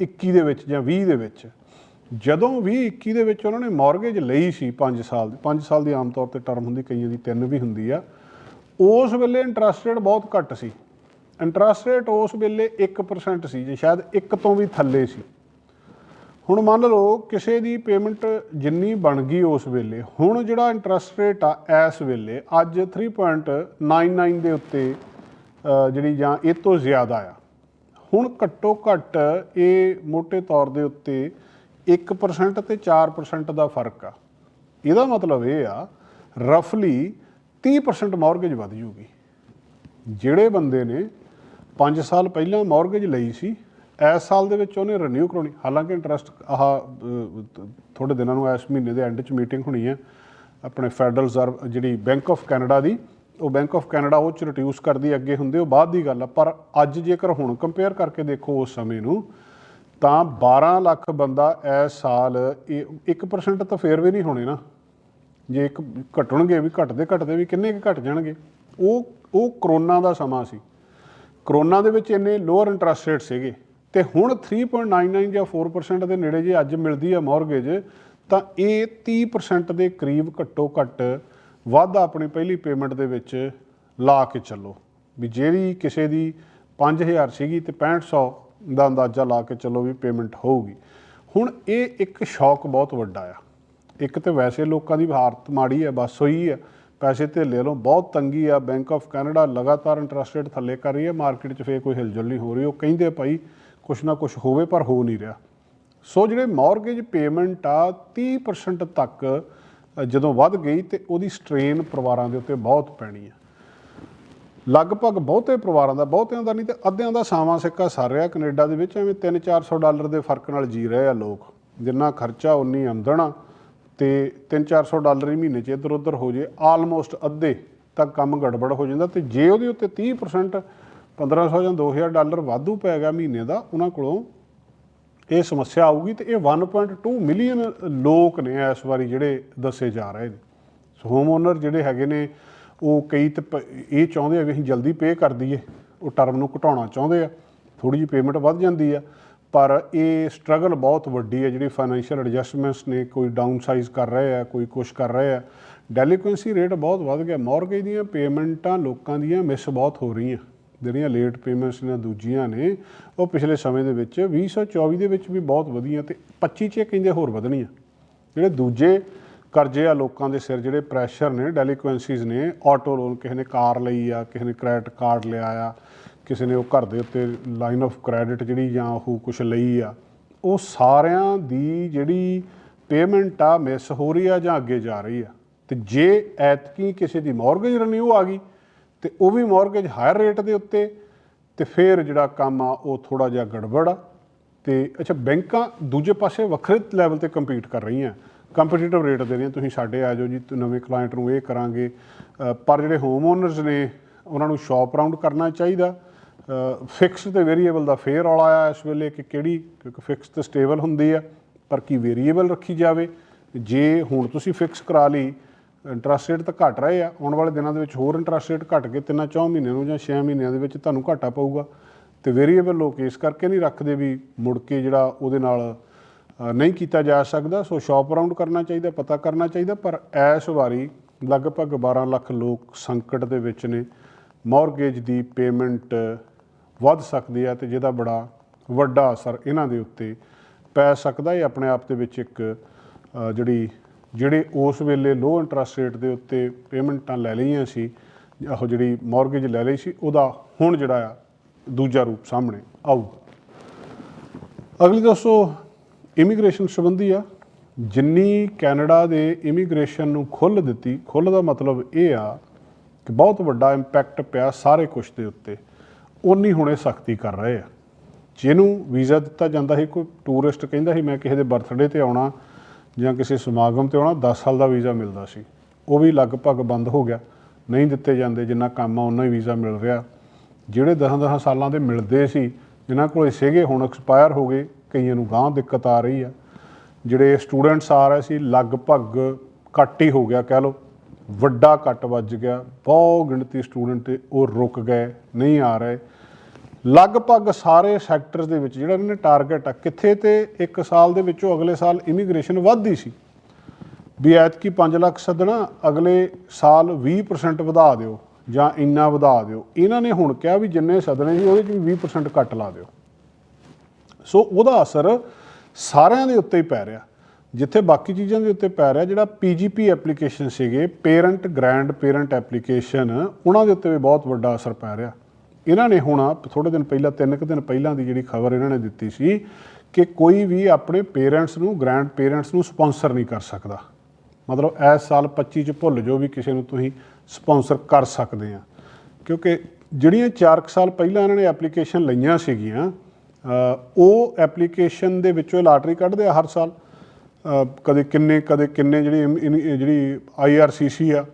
21 ਦੇ ਵਿੱਚ ਜਾਂ 20 ਦੇ ਵਿੱਚ। ਜਦੋਂ 20 21 ਦੇ ਵਿੱਚ ਉਹਨਾਂ ਨੇ ਮਾਰਗੇਜ ਲਈ ਸੀ 5 ਸਾਲ ਦੀ 5 ਸਾਲ ਦੀ ਆਮ ਤੌਰ ਤੇ ਟਰਮ ਹੁੰਦੀ, ਕਈਆਂ ਦੀ 3 ਵੀ ਹੁੰਦੀ ਆ ਉਸ ਵੇਲੇ ਇੰਟਰਸਟ ਰੇਟ ਬਹੁਤ ਘੱਟ ਸੀ। ਇੰਟਰਸਟ ਰੇਟ ਉਸ ਵੇਲੇ 1% ਸੀ, ਜੇ ਸ਼ਾਇਦ 1 ਤੋਂ ਵੀ ਥੱਲੇ ਸੀ। ਹੁਣ ਮੰਨ ਲਓ ਕਿਸੇ ਦੀ ਪੇਮੈਂਟ ਜਿੰਨੀ ਬਣ ਗਈ ਉਸ ਵੇਲੇ, ਹੁਣ ਜਿਹੜਾ ਇੰਟਰਸਟ ਰੇਟ ਆ ਇਸ ਵੇਲੇ, ਅੱਜ 3.99 ਦੇ ਉੱਤੇ ਜਿਹੜੀ ਜਾਂ ਇਹ ਤੋਂ ਜ਼ਿਆਦਾ ਆ। ਹੁਣ ਘੱਟੋ ਘੱਟ ਇਹ ਮੋٹے ਤੌਰ ਦੇ ਉੱਤੇ 1% ਤੇ 4% ਦਾ ਫ਼ਰਕ ਆ। ਇਹਦਾ ਮਤਲਬ ਇਹ ਆ ਰਫਲੀ 30% ਮਾਰਗੇਜ ਵਧ ਜੂਗੀ। ਜਿਹੜੇ ਬੰਦੇ ਨੇ 5 ਸਾਲ ਪਹਿਲਾਂ ਮਾਰਗੇਜ ਲਈ ਸੀ ਇਸ ਸਾਲ ਦੇ ਵਿੱਚ ਉਹਨੇ ਰੀਨਿਊ ਕਰਾਉਣੀ। ਹਾਲਾਂਕਿ ਇੰਟਰਸਟ ਆਹ ਅਹ, ਥੋੜੇ ਦਿਨਾਂ ਨੂੰ ਇਸ ਮਹੀਨੇ ਦੇ ਐਂਡ 'ਚ ਮੀਟਿੰਗ ਹੋਣੀ ਹੈ। ਆਪਣੇ ਫੈਡਰਲ ਰਿਜ਼ਰਵ ਜਿਹੜੀ ਬੈਂਕ ਆਫ ਕੈਨੇਡਾ ਦੀ ਉਹ ਬੈਂਕ ਆਫ ਕੈਨੇਡਾ ਉਹ ਚ ਰਿਡਿਊਸ ਕਰਦੀ ਅੱਗੇ ਹੁੰਦੇ ਉਹ ਬਾਅਦ ਦੀ ਗੱਲ ਆ। ਪਰ ਅੱਜ ਜੇਕਰ ਹੁਣ ਕੰਪੇਅਰ ਕਰਕੇ ਦੇਖੋ ਉਸ ਸਮੇਂ ਨੂੰ ਤਾਂ 12 ਲੱਖ ਬੰਦਾ ਇਸ ਸਾਲ ਇਹ 1% ਤਾਂ ਫੇਰ ਵੀ ਨਹੀਂ ਹੋਣੇ ਨਾ। ਜੇ ਇੱਕ ਘਟਣਗੇ ਵੀ, ਘਟਦੇ ਘਟਦੇ ਵੀ ਕਿੰਨੇ ਕੁ ਘਟ ਜਾਣਗੇ? ਉਹ ਉਹ ਕਰੋਨਾ ਦਾ ਸਮਾਂ ਸੀ। ਕਰੋਨਾ ਦੇ ਵਿੱਚ ਇੰਨੇ ਲੋਅਰ ਇੰਟਰਸਟ ਰੇਟ ਸੀਗੇ। ਤੇ ਹੁਣ 3.99 ਜਾਂ 4% ਦੇ ਨੇੜੇ ਜੇ ਅੱਜ ਮਿਲਦੀ ਹੈ ਮਾਰਗੇਜ ਤਾਂ ਇਹ 30% ਦੇ ਕਰੀਬ ਘੱਟੋ ਘੱਟ ਵਾਧਾ ਆਪਣੀ ਪਹਿਲੀ ਪੇਮੈਂਟ ਦੇ ਵਿੱਚ ਲਾ ਕੇ ਚੱਲੋ। ਵੀ ਜਿਹੜੀ ਕਿਸੇ ਦੀ 5000 ਸੀਗੀ ਤੇ 6500 ਦਾ ਅੰਦਾਜ਼ਾ ਲਾ ਕੇ ਚੱਲੋ ਵੀ ਪੇਮੈਂਟ ਹੋਊਗੀ। ਹੁਣ ਇਹ ਇੱਕ ਸ਼ੌਕ ਬਹੁਤ ਵੱਡਾ ਆ। ਇੱਕ ਤੇ ਵੈਸੇ ਲੋਕਾਂ ਦੀ ਹਾਲਤ ਮਾੜੀ ਹੈ, ਬਸ ਹੋਈ ਹੈ। ਪੈਸੇ ਧੇਲੇ ਲੋ ਬਹੁਤ ਤੰਗੀ ਆ। ਬੈਂਕ ਆਫ ਕੈਨੇਡਾ ਲਗਾਤਾਰ ਇੰਟਰਸਟ ਰੇਟ ਥੱਲੇ ਕਰ ਰਹੀ ਹੈ। ਮਾਰਕੀਟ 'ਚ ਫੇਰ ਕੋਈ ਹਿਲਜੁਲ ਨਹੀਂ ਹੋ ਰਹੀ। ਉਹ ਕਹਿੰਦੇ ਭਾਈ, ਕੁਛ ਨਾ ਕੁਛ ਹੋਵੇ ਪਰ ਹੋ ਨਹੀਂ ਰਿਹਾ। ਸੋ ਜਿਹੜੇ ਮਾਰਗੇਜ ਪੇਮੈਂਟ ਆ 30% ਤੱਕ ਜਦੋਂ ਵੱਧ ਗਈ ਤੇ ਉਹਦੀ ਸਟ੍ਰੇਨ ਪਰਿਵਾਰਾਂ ਦੇ ਉੱਤੇ ਬਹੁਤ ਪੈਣੀ ਆ। ਲਗਭਗ ਬਹੁਤੇ ਪਰਿਵਾਰਾਂ ਦਾ, ਬਹੁਤਿਆਂ ਦਾ ਨਹੀਂ ਤੇ ਅੱਧਿਆਂ ਦਾ ਸਾਵਾਂ ਸਿੱਕਾ ਸਰ ਰਿਹਾ। ਕੈਨੇਡਾ ਦੇ ਵਿੱਚ ਐਵੇਂ 3-400 ਡਾਲਰ ਦੇ ਫ਼ਰਕ ਨਾਲ ਜੀ ਰਹੇ ਆ ਲੋਕ। ਜਿੰਨਾ ਖਰਚਾ, ਉਨੀ ਆਮਦਨ ਆ। ਤੇ 3-400 ਡਾਲਰ ਹੀ ਮਹੀਨੇ 'ਚ ਇੱਧਰ ਉੱਧਰ ਹੋ ਜੇ ਆਲਮੋਸਟ ਅੱਧੇ ਤੱਕ ਕੰਮ ਗੜਬੜ ਹੋ ਜਾਂਦਾ ਤੇ ਜੇ ਉਹਦੇ ਉੱਤੇ 30% 1500 ਜਾਂ 2000 ਡਾਲਰ ਵਾਧੂ ਪੈ ਗਿਆ ਮਹੀਨੇ ਦਾ, ਉਹਨਾਂ ਕੋਲੋਂ ਇਹ ਸਮੱਸਿਆ ਆਊਗੀ ਤੇ ਇਹ 1.2 ਮਿਲੀਅਨ ਲੋਕ ਨੇ ਇਸ ਵਾਰੀ ਜਿਹੜੇ ਦੱਸੇ ਜਾ ਰਹੇ ਨੇ। ਸੋ ਹੋਮ ਓਨਰ ਜਿਹੜੇ ਹੈਗੇ ਨੇ, ਉਹ ਕਈ ਤੇ ਪ- ਇਹ ਚਾਹੁੰਦੇ ਆ ਵੀ ਅਸੀਂ ਜਲਦੀ ਪੇ ਕਰ ਦਈਏ, ਉਹ ਟਰਮ ਨੂੰ ਘਟਾਉਣਾ ਚਾਹੁੰਦੇ ਆ ਥੋੜੀ ਜਿਹੀ ਪੇਮੈਂਟ ਵੱਧ ਜਾਂਦੀ ਆ। ਪਰ ਇਹ ਸਟਰਗਲ ਬਹੁਤ ਵੱਡੀ ਹੈ, ਜਿਹੜੀ ਫਾਈਨੈਂਸ਼ੀਅਲ ਐਡਜਸਟਮੈਂਟਸ ਨੇ ਕੋਈ ਡਾਊਨ ਸਾਈਜ਼ ਕਰ ਰਹੇ ਆ, ਕੋਈ ਕੁਛ ਕਰ ਰਹੇ ਆ। ਡੈਲੀਕੁਐਂਸੀ ਰੇਟ ਬਹੁਤ ਵੱਧ ਗਿਆ। ਮਾਰਗੇਜ ਦੀਆਂ ਪੇਮੈਂਟਾਂ ਲੋਕਾਂ ਦੀਆਂ ਮਿਸ ਬਹੁਤ ਹੋ ਰਹੀਆਂ। ਜਿਹੜੀਆਂ ਲੇਟ ਪੇਮੈਂਟਸ ਨੇ, ਦੂਜੀਆਂ ਨੇ, ਉਹ ਪਿਛਲੇ ਸਮੇਂ ਦੇ ਵਿੱਚ 2024 ਦੇ ਵਿੱਚ ਵੀ ਬਹੁਤ ਵਧੀਆਂ ਤੇ 25 ਚ ਇਹ ਕਹਿੰਦੇ ਹੋਰ ਵਧਣੀਆਂ। ਜਿਹੜੇ ਦੂਜੇ ਕਰਜ਼ੇ ਆ ਲੋਕਾਂ ਦੇ ਸਿਰ, ਜਿਹੜੇ ਪ੍ਰੈਸ਼ਰ ਨੇ ਡੈਲੀਕੁਐਂਸੀਜ਼ ਨੇ ਆਟੋ ਲੋਨ ਕਿਸੇ ਨੇ ਕਾਰ ਲਈ ਆ, ਕਿਸੇ ਨੇ ਕ੍ਰੈਡਿਟ ਕਾਰਡ ਲਿਆ ਆ ਕਿਸੇ ਨੇ ਉਹ ਘਰ ਦੇ ਉੱਤੇ ਲਾਈਨ ਆਫ ਕ੍ਰੈਡਿਟ ਜਿਹੜੀ ਜਾਂ ਉਹ ਕੁਝ ਲਈ ਆ, ਉਹ ਸਾਰਿਆਂ ਦੀ ਜਿਹੜੀ ਪੇਮੈਂਟ ਆ ਮਿਸ ਹੋ ਰਹੀ ਆ ਜਾਂ ਅੱਗੇ ਜਾ ਰਹੀ ਆ। ਤੇ ਜੇ ਐਤਕੀ ਕਿਸੇ ਦੀ ਮਾਰਗੇਜ ਰਿਨਿਊ ਆ ਗਈ, ਤੇ ਉਹ ਵੀ ਮਾਰਗੇਜ ਹਾਇਰ ਰੇਟ ਦੇ ਉੱਤੇ, ਤੇ ਫਿਰ ਜਿਹੜਾ ਕੰਮ ਆ ਉਹ ਥੋੜਾ ਜਿਹਾ ਗੜਬੜ ਆ। ਤੇ ਅੱਛਾ, ਬੈਂਕਾਂ ਦੂਜੇ ਪਾਸੇ ਵੱਖਰੇ ਲੈਵਲ ਤੇ ਕੰਪੀਟ ਕਰ ਰਹੀਆਂ। ਕੰਪੀਟੀਟਿਵ ਰੇਟ ਦੇ ਰਹੀਆਂ। ਤੁਸੀਂ ਸਾਡੇ ਆ ਜਾਓ ਜੀ ਨਵੇਂ ਕਲਾਇੰਟ ਨੂੰ ਇਹ ਕਰਾਂਗੇ। ਪਰ ਜਿਹੜੇ ਹੋਮ ਓਨਰਸ ਨੇ, ਉਹਨਾਂ ਨੂੰ ਸ਼ਾਪ ਰਾਉਂਡ ਕਰਨਾ ਚਾਹੀਦਾ। ਫਿਕਸ ਤੇ ਵੇਰੀਏਬਲ ਦਾ ਫੇਅਰ ਵਾਲਾ ਆ ਇਸ ਵੇਲੇ ਕਿ ਕਿਹੜੀ, ਕਿਉਂਕਿ ਫਿਕਸ ਤੇ ਸਟੇਬਲ ਹੁੰਦੀ ਆ ਪਰ ਕੀ ਵੇਰੀਏਬਲ ਰੱਖੀ ਜਾਵੇ? ਜੇ ਹੁਣ ਤੁਸੀਂ ਫਿਕਸ ਕਰਾ ਲਈ ਇੰਟਰਸਟ ਰੇਟ ਤਾਂ ਘਟ ਰਹੇ ਆ, ਆਉਣ ਵਾਲੇ ਦਿਨਾਂ ਦੇ ਵਿੱਚ ਹੋਰ ਇੰਟਰਸਟ ਰੇਟ ਘਟ ਕੇ ਤਿੰਨਾਂ ਚੌਂ ਮਹੀਨਿਆਂ ਨੂੰ ਜਾਂ 6 ਮਹੀਨਿਆਂ ਦੇ ਵਿੱਚ ਤੁਹਾਨੂੰ ਘਾਟਾ ਪਊਗਾ। ਤੇ ਵੇਰੀਏਬਲ ਲੋਕ ਇਸ ਕਰਕੇ ਨਹੀਂ ਰੱਖਦੇ ਵੀ ਮੁੜ ਕੇ ਜਿਹੜਾ ਉਹਦੇ ਨਾਲ ਨਹੀਂ ਕੀਤਾ ਜਾ ਸਕਦਾ। ਸੋ ਸ਼ਾਪ ਅਰਾਊਂਡ ਕਰਨਾ ਚਾਹੀਦਾ, ਪਤਾ ਕਰਨਾ ਚਾਹੀਦਾ, ਪਰ ਇਸ ਵਾਰੀ ਲਗਭਗ 12 ਲੱਖ ਲੋਕ ਸੰਕਟ ਦੇ ਵਿੱਚ ਨੇ। ਮਾਰਗੇਜ ਦੀ ਪੇਮੈਂਟ ਵੱਧ ਸਕਦੀ ਆ ਤੇ ਜਿਹਦਾ ਬੜਾ ਵੱਡਾ ਅਸਰ ਇਹਨਾਂ ਦੇ ਉੱਤੇ ਪੈ ਸਕਦਾ ਹੈ। ਆਪਣੇ ਆਪ ਦੇ ਵਿੱਚ ਇੱਕ ਜਿਹੜੀ, ਜਿਹੜੇ ਉਸ ਵੇਲੇ ਲੋ ਇੰਟਰਸਟ ਰੇਟ ਦੇ ਉੱਤੇ ਪੇਮੈਂਟਾਂ ਲੈ ਲਈਆਂ ਸੀ ਉਹ ਜਿਹੜੀ ਮਾਰਗੇਜ ਲੈ ਲਈ ਸੀ, ਉਹਦਾ ਹੁਣ ਜਿਹੜਾ ਆ, ਦੂਜਾ ਰੂਪ ਸਾਹਮਣੇ ਆਊਗਾ ਅਗਲੀ ਦੋਸਤੋ ਇਮੀਗ੍ਰੇਸ਼ਨ ਸੰਬੰਧੀ ਆ, ਜਿੰਨੀ ਕੈਨੇਡਾ ਦੇ ਇਮੀਗ੍ਰੇਸ਼ਨ ਨੂੰ ਖੁੱਲ੍ਹ ਦਿੱਤੀ, ਖੁੱਲ੍ਹ ਦਾ ਮਤਲਬ ਇਹ ਆ ਕਿ ਬਹੁਤ ਵੱਡਾ ਇੰਪੈਕਟ ਪਿਆ ਸਾਰੇ ਕੁਛ ਦੇ ਉੱਤੇ। ਉਨੀ ਹੁਣੇ ਸਖਤੀ ਕਰ ਰਹੇ ਆ। ਜਿਹਨੂੰ ਵੀਜ਼ਾ ਦਿੱਤਾ ਜਾਂਦਾ ਸੀ, ਕੋਈ ਟੂਰਿਸਟ ਕਹਿੰਦਾ ਸੀ, ਮੈਂ ਕਿਸੇ ਦੇ ਬਰਥਡੇ ਤੇ ਆਉਣਾ ਜਾਂ ਕਿਸੇ ਸਮਾਗਮ ਤੇ ਆਉਣਾ 10 ਸਾਲ ਦਾ ਵੀਜ਼ਾ ਮਿਲਦਾ ਸੀ। ਉਹ ਵੀ ਲਗਭਗ ਬੰਦ ਹੋ ਗਿਆ। ਨਹੀਂ ਦਿੱਤੇ ਜਾਂਦੇ, ਜਿੰਨਾ ਕੰਮ ਆ ਉਹਨਾਂ ਹੀ ਵੀਜ਼ਾ ਮਿਲ ਰਿਹਾ। ਜਿਹੜੇ 10-10 ਸਾਲਾਂ ਦੇ ਮਿਲਦੇ ਸੀ, ਜਿਨ੍ਹਾਂ ਕੋਲ ਸੀਗੇ, ਹੁਣ ਐਕਸਪਾਇਰ ਹੋ ਗਏ, ਕਈਆਂ ਨੂੰ ਗਾਂਹ ਦਿੱਕਤ ਆ ਰਹੀ ਆ। ਜਿਹੜੇ ਸਟੂਡੈਂਟਸ ਆ ਰਹੇ ਸੀ, ਲਗਭਗ ਘੱਟ ਹੀ ਹੋ ਗਿਆ, ਕਹਿ ਲਓ। ਵੱਡਾ ਕੱਟ ਵੱਜ ਗਿਆ। ਬਹੁਤ ਗਿਣਤੀ ਸਟੂਡੈਂਟ ਉਹ ਰੁਕ ਗਏ, ਨਹੀਂ ਆ ਰਹੇ। ਲਗਭਗ ਸਾਰੇ ਸੈਕਟਰਸ ਦੇ ਵਿੱਚ ਜਿਹੜਾ ਇਹਨਾਂ ਨੇ ਟਾਰਗੇਟ ਆ, ਕਿੱਥੇ ਤੇ ਇੱਕ ਸਾਲ ਦੇ ਵਿੱਚੋਂ ਅਗਲੇ ਸਾਲ ਇਮੀਗ੍ਰੇਸ਼ਨ ਵੱਧਦੀ ਸੀ। ਵੀ ਐਤਕੀ 5 ਲੱਖ ਸੱਦਣਾ, ਅਗਲੇ ਸਾਲ 20% ਵਧਾ ਦਿਓ ਜਾਂ ਇੰਨਾ ਵਧਾ ਦਿਓ। ਇਹਨਾਂ ਨੇ ਹੁਣ ਕਿਹਾ ਵੀ ਜਿੰਨੇ ਸੱਦਣੇ ਸੀ, ਉਹਦੇ ਚ ਵੀ 20% ਕੱਟ ਲਾ ਦਿਓ। ਸੋ ਉਹਦਾ ਅਸਰ ਸਾਰਿਆਂ ਦੇ ਉੱਤੇ ਹੀ ਪੈ ਰਿਹਾ। ਜਿੱਥੇ ਬਾਕੀ ਚੀਜ਼ਾਂ ਦੇ ਉੱਤੇ ਪੈ ਰਿਹਾ, ਜਿਹੜਾ ਪੀਜੀਪੀ ਐਪਲੀਕੇਸ਼ਨ ਸੀਗੇ ਪੇਰੈਂਟ ਗ੍ਰੈਂਡ ਪੇਰੈਂਟ ਐਪਲੀਕੇਸ਼ਨ ਉਹਨਾਂ ਦੇ ਉੱਤੇ ਵੀ ਬਹੁਤ ਵੱਡਾ ਅਸਰ ਪੈ ਰਿਹਾ। ਇਹਨਾਂ ਨੇ ਹੁਣ ਥੋੜੇ ਦਿਨ ਪਹਿਲਾਂ, ਤਿੰਨ ਕੁ ਦਿਨ ਪਹਿਲਾਂ ਦੀ ਜਿਹੜੀ ਖਬਰ ਇਹਨਾਂ ਨੇ ਦਿੱਤੀ ਸੀ ਕਿ ਕੋਈ ਵੀ ਆਪਣੇ ਪੇਰੈਂਟਸ ਨੂੰ ਗ੍ਰੈਂਡ ਪੇਰੈਂਟਸ ਨੂੰ ਸਪਾਂਸਰ ਨਹੀਂ ਕਰ ਸਕਦਾ। ਮਤਲਬ ਇਸ ਸਾਲ 25 ਚ ਭੁੱਲ ਜੋ ਵੀ ਕਿਸੇ ਨੂੰ ਤੁਸੀਂ ਸਪਾਂਸਰ ਕਰ ਸਕਦੇ ਆ। ਕਿਉਂਕਿ ਜਿਹੜੀਆਂ 4 ਸਾਲ ਪਹਿਲਾਂ ਇਹਨਾਂ ਨੇ ਐਪਲੀਕੇਸ਼ਨ ਲਈਆਂ ਸੀਗੀਆਂ ਉਹ ਐਪਲੀਕੇਸ਼ਨ ਦੇ ਵਿੱਚੋਂ ਲਾਟਰੀ ਕੱਢਦੇ ਆ ਹਰ ਸਾਲ। ਕਦੇ ਕਿੰਨੇ ਕਦੇ ਕਿੰਨੇ ਜਿਹੜੀ ਇਮ- ਇਨ- ਇਹ ਜਿਹੜੀ ਆਈਆਰਸੀਸੀ ਆ,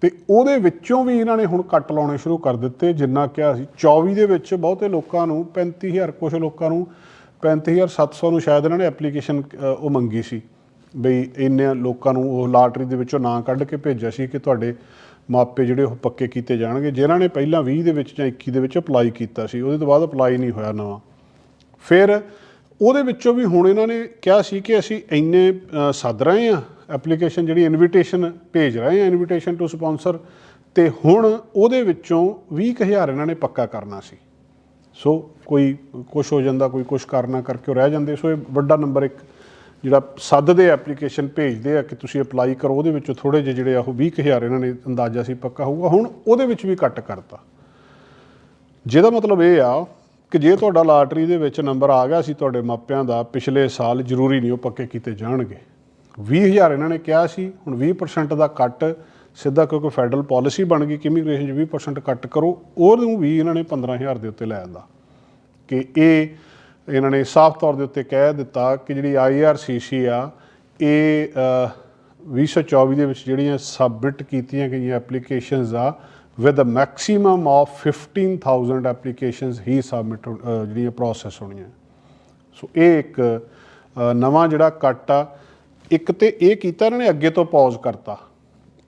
ਤੇ ਉਹਦੇ ਵਿੱਚੋਂ ਵੀ ਇਹਨਾਂ ਨੇ ਹੁਣ ਕੱਟ ਲਾਉਣੇ ਸ਼ੁਰੂ ਕਰ ਦਿੱਤੇ, ਜਿੰਨਾ ਕਿਹਾ ਸੀ। 24 ਦੇ ਵਿੱਚ ਬਹੁਤੇ ਲੋਕਾਂ ਨੂੰ 35000 ਕੁਝ ਲੋਕਾਂ ਨੂੰ 35700 ਨੂੰ ਸ਼ਾਇਦ ਇਹਨਾਂ ਨੇ ਐਪਲੀਕੇਸ਼ਨ ਉਹ ਮੰਗੀ ਸੀ, ਬਈ ਇੰਨੇ ਲੋਕਾਂ ਨੂੰ ਉਹ ਲਾਟਰੀ ਦੇ ਵਿੱਚੋਂ ਨਾਂ ਕੱਢ ਕੇ ਭੇਜਿਆ ਸੀ ਕਿ ਤੁਹਾਡੇ ਮਾਪੇ ਜਿਹੜੇ ਉਹ ਪੱਕੇ ਕੀਤੇ ਜਾਣਗੇ, ਜਿਨ੍ਹਾਂ ਨੇ ਪਹਿਲਾਂ 20 ਦੇ ਵਿੱਚ ਜਾਂ 21 ਦੇ ਵਿੱਚ ਅਪਲਾਈ ਕੀਤਾ ਸੀ, ਉਹਦੇ ਤੋਂ ਬਾਅਦ ਅਪਲਾਈ ਨਹੀਂ ਹੋਇਆ ਨਵਾਂ। ਫਿਰ ਉਹਦੇ ਵਿੱਚੋਂ ਵੀ ਹੁਣ ਇਹਨਾਂ ਨੇ ਕਿਹਾ ਸੀ ਕਿ ਅਸੀਂ ਇੰਨੇ ਸੱਦ ਰਹੇ ਆ ਐਪਲੀਕੇਸ਼ਨ ਜਿਹੜੀ ਇਨਵੀਟੇਸ਼ਨ ਭੇਜ ਰਹੇ ਆ ਇਨਵੀਟੇਸ਼ਨ ਟੂ ਸਪਾਂਸਰ ਤੇ ਹੁਣ ਉਹਦੇ ਵਿੱਚੋਂ 20000 ਇਹਨਾਂ ਨੇ ਪੱਕਾ ਕਰਨਾ ਸੀ। ਸੋ ਕੋਈ ਕੁਛ ਹੋ ਜਾਂਦਾ, ਕੋਈ ਕੁਛ ਕਰਨਾ ਕਰਕੇ ਉਹ ਰਹਿ ਜਾਂਦੇ। ਸੋ ਇਹ ਵੱਡਾ ਨੰਬਰ ਇੱਕ ਜਿਹੜਾ ਸੱਦਦੇ ਐਪਲੀਕੇਸ਼ਨ ਭੇਜਦੇ ਆ ਕਿ ਤੁਸੀਂ ਅਪਲਾਈ ਕਰੋ, ਉਹਦੇ ਵਿੱਚੋਂ ਥੋੜੇ ਜਿਹੇ ਜਿਹੜੇ ਆ ਉਹ 20000 ਇਹਨਾਂ ਨੇ ਅੰਦਾਜ਼ਾ ਸੀ ਪੱਕਾ ਹੋਊਗਾ। ਹੁਣ ਉਹਦੇ ਵਿੱਚ ਵੀ ਕੱਟ ਕਰਤਾ। ਜਿਹਦਾ ਮਤਲਬ ਇਹ ਆ ਕਿ ਜੇ ਤੁਹਾਡਾ ਲਾਟਰੀ ਦੇ ਵਿੱਚ ਨੰਬਰ ਆ ਗਿਆ ਸੀ ਤੁਹਾਡੇ ਮਾਪਿਆਂ ਦਾ ਪਿਛਲੇ ਸਾਲ ਜ਼ਰੂਰੀ ਨਹੀਂ ਉਹ ਪੱਕੇ ਕੀਤੇ ਜਾਣਗੇ। 20000 ਇਹਨਾਂ ਨੇ ਕਿਹਾ ਸੀ ਹੁਣ 20% ਦਾ ਕੱਟ ਸਿੱਧਾ ਕਿਉਂਕਿ ਫੈਡਰਲ ਪਾਲਿਸੀ ਬਣ ਗਈ ਕਿ ਇਮੀਗ੍ਰੇਸ਼ਨ 'ਚ 20% ਕੱਟ ਕਰੋ ਉਹਨੂੰ ਵੀ ਇਹਨਾਂ ਨੇ 15000 ਦੇ ਉੱਤੇ ਲੈ ਆਂਦਾ। ਕਿ ਇਹ ਇਹਨਾਂ ਨੇ ਸਾਫ਼ ਤੌਰ ਦੇ ਉੱਤੇ ਕਹਿ ਦਿੱਤਾ ਕਿ ਜਿਹੜੀ ਆਈਆਰਸੀਸੀ ਆ ਇਹ ਅ, 2024 ਦੇ ਵਿੱਚ ਜਿਹੜੀਆਂ ਸਬਮਿਟ ਕੀਤੀਆਂ ਗਈਆਂ ਐਪਲੀਕੇਸ਼ਨਸ ਆ with a maximum of 15000 applications ਹੀ ਸਬਮਿਟ ਜਿਹੜੀਆਂ ਪ੍ਰੋਸੈਸ ਹੋਣੀਆਂ ਸੋ ਇਹ ਇੱਕ ਨਵਾਂ ਜਿਹੜਾ ਕੱਟ ਆ, ਇੱਕ ਤੇ ਇਹ ਕੀਤਾ ਇਹਨਾਂ ਨੇ ਅੱਗੇ ਤੋਂ ਪੌਜ਼ ਕਰਤਾ।